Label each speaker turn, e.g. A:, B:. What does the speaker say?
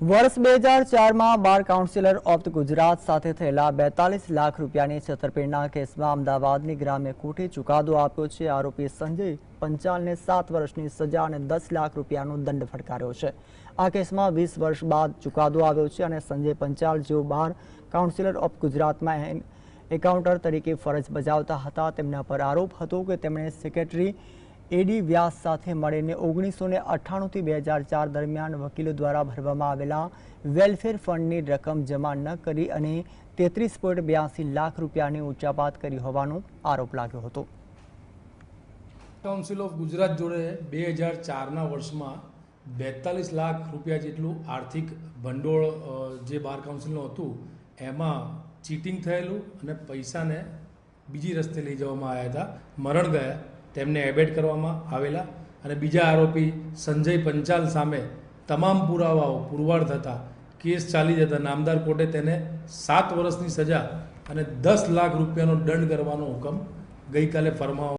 A: વર્ષ બે હજાર ચારમાં બાર કાઉન્સિલર ઓફ ગુજરાત સાથે થયેલા બેતાલીસ લાખ રૂપિયાની છેતરપિંડીના કેસમાં અમદાવાદની ગ્રામ્ય કોર્ટે ચુકાદો આપ્યો છે. આરોપી સંજય પંચાલને સાત વર્ષની સજા અને દસ લાખ રૂપિયાનો દંડ ફટકાર્યો છે. આ કેસમાં વીસ વર્ષ બાદ ચુકાદો આવ્યો છે અને સંજય પંચાલ જેઓ બાર કાઉન્સિલર ઓફ ગુજરાતમાં એકાઉન્ટર તરીકે ફરજ બજાવતા હતા, તેમના પર આરોપ હતો કે તેમણે સેક્રેટરી એડી વ્યાસ સાથે મળીને ઓગણીસો ને અઠ્ઠાણુંથી બે હજાર ચાર દરમિયાન વકીલો દ્વારા ભરવામાં આવેલા વેલફેર ફંડની રકમ જમા ન કરી અને તેત્રીસ પોઈન્ટ બ્યાસી લાખ રૂપિયાની ઉચ્ચાપાત કરી હોવાનો આરોપ લાગ્યો હતો.
B: કાઉન્સિલ ઓફ ગુજરાત જોડે બે હજાર ચારના વર્ષમાં બેતાલીસ લાખ રૂપિયા જેટલું આર્થિક ભંડોળ જે બાર કાઉન્સિલનું હતું, એમાં ચીટિંગ થયેલું અને પૈસાને બીજી રસ્તે લઈ જવામાં આવ્યા હતા. મરણ ગયા. તેમને એબેટ કરવામાં આવેલા અને બીજા આરોપી સંજય પંચાલ સામે તમામ પુરાવાઓ પુરવાર થતા કેસ ચાલી જતા નામદાર કોર્ટે તેને સાત વર્ષની સજા અને દસ લાખ રૂપિયાનો દંડ કરવાનો હુકમ ગઈકાલે ફરમાવવામાં